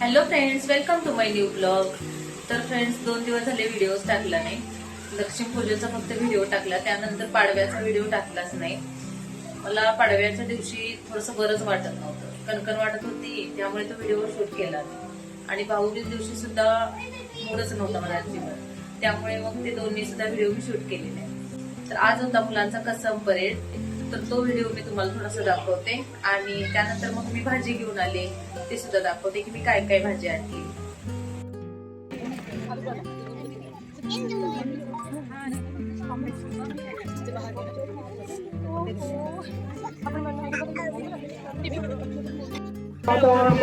Hello friends welcome to my new blog तर friends दोन दिवस झाले व्हिडिओज टाकला नाही. लक्ष्मीपूजेचा फक्त व्हिडिओ टाकला त्यानंतर पाडव्याचा व्हिडिओ टाकलाच नाही. मला पाडव्याच्या दिवशी थोडंसं बरंच वाटत नव्हतं. कणकण वाटत होती त्यामुळे तो व्हिडिओ शूट केला आणि भाऊबीज दिवशी सुद्धा मूडच नव्हता मला अजिबात. त्यामुळे मग ते दोन्ही सुद्धा व्हिडिओ मी शूट केले नाही तर आज होता मुलांचा कसम परेड. तर तो व्हिडिओ मी तुम्हाला थोडासा दाखवते. आणि त्यानंतर मग मी भाजी घेऊन आले, ते सुद्धा दाखवते की मी काय काय भाजी आणली.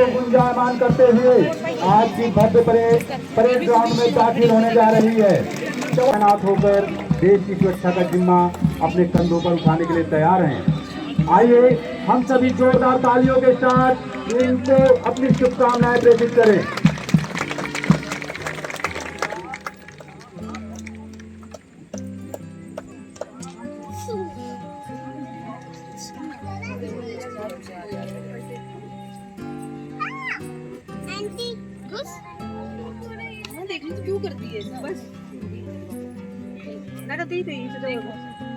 गुंजायमान करते हुए आज की भव्य परेड ग्राउंड में दाखिल होने जा रही है। तैनात होकर देश की सुरक्षा का जिम्मा अपने कंधों पर उठाने के लिए तैयार हैं। आइए हम सभी जोरदार तालियों के साथ इनको अपनी शुभकामनाएँ प्रेषित करें। हाँ, देख ली तो क्यों करती है बस। तो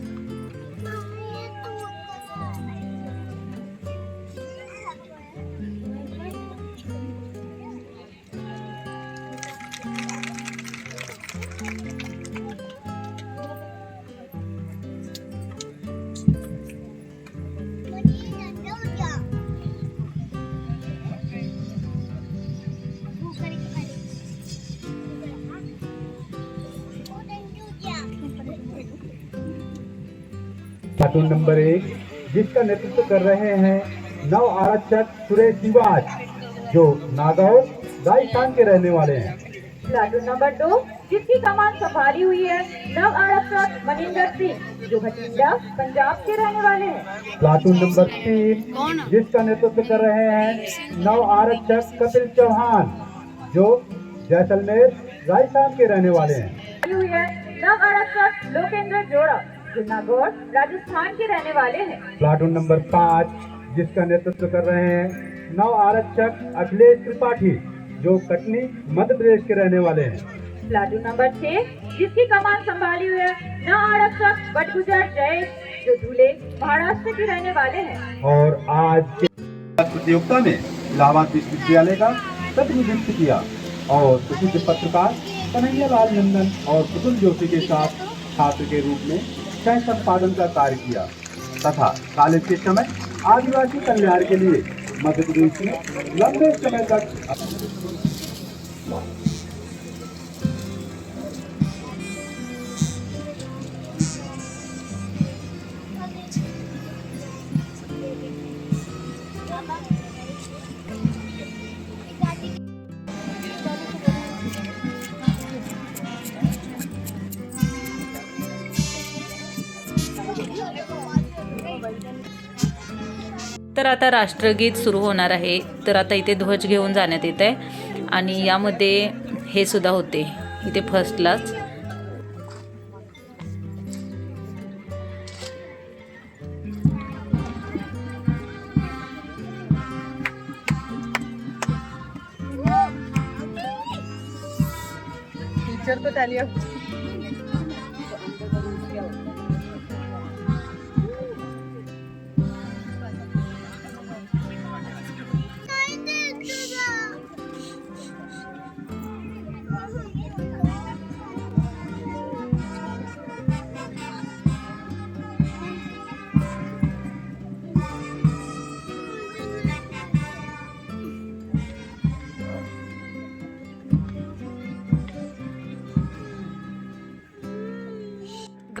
प्लाटून नंबर एक जिसका नेतृत्व कर रहे हैं नव आरक्षक सुरेश निवाज जो नागौर राजस्थान के रहने वाले हैं। प्लाटून नंबर दो जिसकी कमान संभाली हुई है नव आरक्षक मनिंदर सिंह जो भटिंडा पंजाब के रहने वाले हैं। प्लाटून नंबर तीन जिसका नेतृत्व कर रहे हैं नव आरक्षक कपिल चौहान जो जैसलमेर राजस्थान के रहने वाले हैं। है नव आरक्षक लोकेंद्र जोड़ा। जो नागौर राजस्थान के रहने वाले हैं। प्लाटून नंबर पाँच जिसका नेतृत्व कर रहे हैं नव आरक्षक अखिलेश त्रिपाठी जो कटनी मध्य प्रदेश के रहने वाले हैं। प्लाटून नंबर छह जिसकी कमान संभाली हुई है नव आरक्षक बटगुजर जय जो धुले महाराष्ट्र के रहने वाले हैं। और आज के प्रतियोगिता में इलाहाबाद विश्वविद्यालय का प्रतिनिधित्व किया और प्रसिद्ध पत्रकार कन्हैया लाल नंदन और पुतुल जोशी के साथ छात्र के रूप में सह संपादन का कार्य किया तथा कॉलेज के समय आदिवासी कल्याण के लिए मध्य प्रदेश में लंबे समय तक तर आता राष्ट्रगीत सुरू होणार आहे. तर आता इथे ध्वज घेऊन जाण्यात येत आहे. आणि यामध्ये हे सुद्धा होते. इथे फर्स्टलाच टीचर तो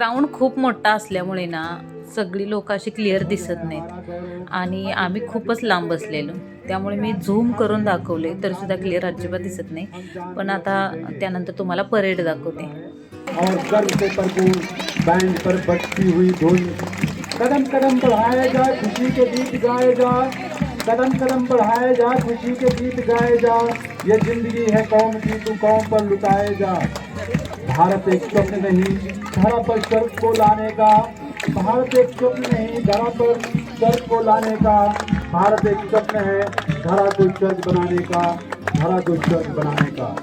ग्राउंड खूप मोठा असल्यामुळे ना सगळी लोक अशी क्लिअर दिसत नाहीत. आणि आम्ही खूपच लांब बसलेलो. त्यामुळे मी झूम करून दाखवले तरी सुद्धा क्लिअर अजिबात दिसत नाही. पण आता त्यानंतर तुम्हाला परेड दाखवते. और गर्व से भरपूर बैंड पर बजती हुई धुन। कदम कदम बढ़ाया जा खुशी के गीत गाए जा। कदम कदम बढ़ाया जा खुशी के गीत गाए जा। ये जिंदगी है कौम की तू कौम पर लुटाए जा। भारत एक स्वप्न नहीं धरा पर स्वर्ग को लाने का, भारत एक स्वप्न नहीं, धरा पर स्वर्ग को लाने का, भारत एक स्वप्न है, धरा को स्वर्ग बनाने का, धरा को स्वर्ग बनाने का।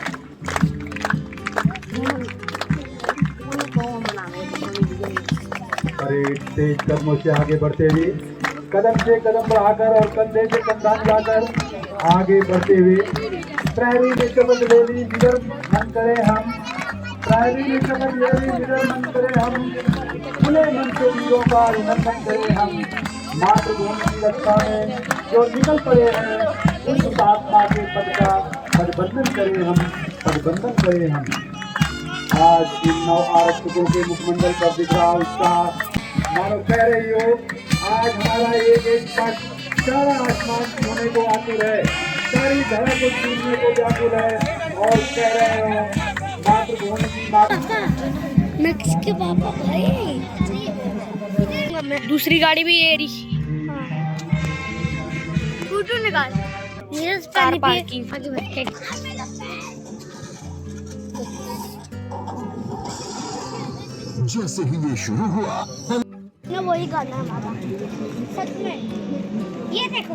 अरे, तेज कदमों से आगे बढ़ते हुए, कदम से कदम बढ़ाकर और कंधे से कंधा मिलाकर आगे बढ़ते हुए, प्रहरी ने शपथ ले ली निडर मन करे हम। प्रहरी ने शपथ ले ली मन करे हम खुले मन से वीरों का अभिनंदन करे हम मातृभूमि की रक्षा में जो निकल पड़े हैं उस आत्मा के पद का पदबंधन करें हम पदबंधन करें हम आज इन नौ आरक्षकों के मुखमंडल पर दिख रहा उत्साह मानो कह रही हो आज हमारा एक एक पक्ष सारा आसमान होने को आतुर है सारी धरा को छूने को व्याकुल है और कह रहे हो की पापा भाई। दूसरी गाड़ी भी ये रही। फ़ोटो निकाल। Neeraj car parking. आगे बैठ जैसे ही ये शुरू हुआ मैं वही गाना है हमारा। सच में। ये देखो।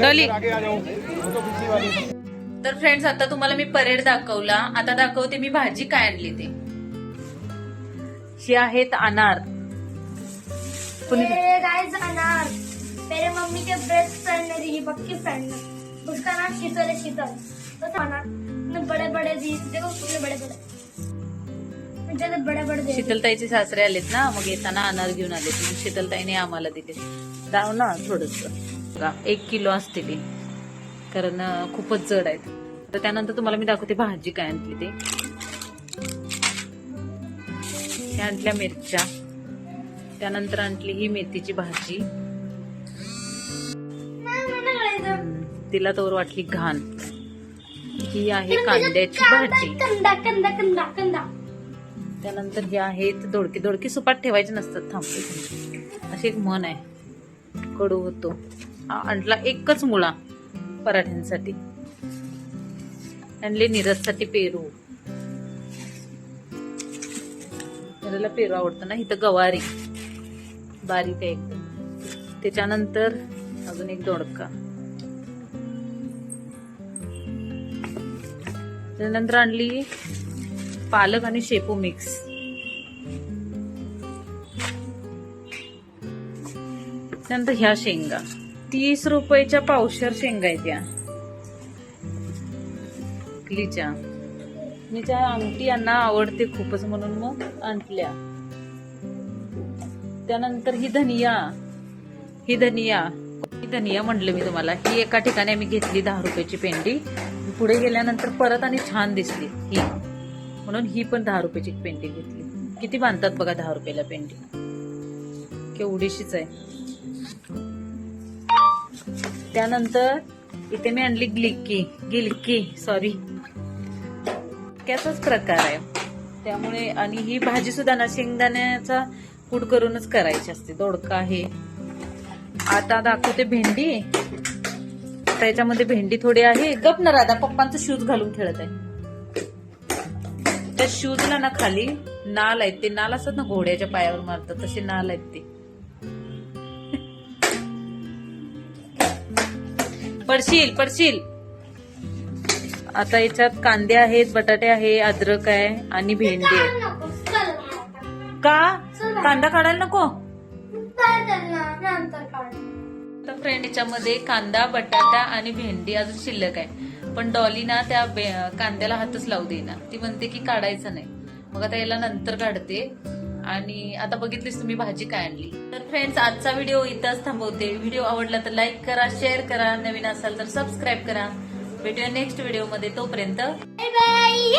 डॉली। तर फ्रेंड्स आता तुम्हाला मी परेड दाखवला. आता दाखवते मी भाजी काय आणली ते. ही आहेत अनार. गाइस अनार. मेरे मम्मी के बेस्ट फ्रेंड मेरी ही पक्की फ्रेंड है उसका नाम शीतल है शीतल. तो अनार. ने बड़े बड़े दी देखो कितने बड़े बड़े शीतलताईचे सासरे आलेत ना मग येताना अनार घेऊन आलेत. मग शीतलताईने आम्हाला दिले. दाव ना थोडस. एक किलो असते ते कारण खूपच जड आहेत. तर त्यानंतर तुम्हाला मी दाखवते भाजी काय आणली ते. आणल्या मिरच्या. त्यानंतर आणली ही मेथीची भाजी. तिला तर वाटली घाण. ही आहे कांद्याची भाजी. कंदा कंदा कंदा कंदा. त्यानंतर हे आहेत दोडकी. दोडकी सुपात ठेवायचे नसतात थांब. एक मिनिट. अशी एक म्हण आहे. कडू होतो. आणला एकच मुळा पराठ्यांसाठी. आणले नीरजसाठी पेरू. नीरजला पेरू आवडतं ना इथं गवारी. बारीक आहे. त्याच्यानंतर अजून एक दोडका. त्यानंतर आणली पालक आणि शेपू मिक्स. त्यानंतर ह्या शेंगा. तीस रुपयाच्या पावशर शेंगा आहेत त्या इडलीच्या मी त्या आमटी यांना आवडते खूपच म्हणून मग आणल्या. त्यानंतर ही धनिया. ही धनिया. ही धनिया म्हटलं मी तुम्हाला. ही एका ठिकाणी आम्ही घेतली दहा रुपयाची पेंडी. पुढे गेल्यानंतर परत आणि छान दिसली ही. म्हणून ही पण दहा रुपयाची पेंडी घेतली. किती बांधतात बघा दहा रुपयाला पेंडी. केवढीशीच आहे. त्यानंतर इथे मी आणली ग्लिक्की गिलकी सॉरी त्याचाच प्रकार आहे. त्यामुळे आणि ही भाजी सुद्धा ना शेंगदाण्याचा कूट करूनच करायची असते. दोडका आहे आता दाखवते भेंडी. त्याच्यामध्ये भेंडी थोडी आहे. गप ना राधा पप्पांचं शूज घालून खेळत आहे. त्या शूजला ना खाली नाल आहेत. ते नाल असतात ना घोड्याच्या पायावर मारतात. तसे नाल आहेत ते. पडशील पडशील. आता याच्यात कांदे आहेत बटाटे आहे अद्रक आहे आणि भेंडी आहे. आता. का? कांदा काढायला नको? तर फ्रेंड याच्यामध्ये कांदा बटाटा आणि भेंडी अजून शिल्लक आहे. पण डॉली ना त्या कांद्याला हातच लावू देईना. ती म्हणते की काढायचं नाही. मग आता याला नंतर काढते. आणि आता बघितलीस तुम्ही भाजी काय आणली. तर फ्रेंड्स आजचा व्हिडिओ इथंच थांबवते. व्हिडिओ आवडला तर लाईक करा शेअर करा. नवीन असाल तर सबस्क्राईब करा. भेटूया नेक्स्ट व्हिडिओमध्ये तोपर्यंत. Bye bye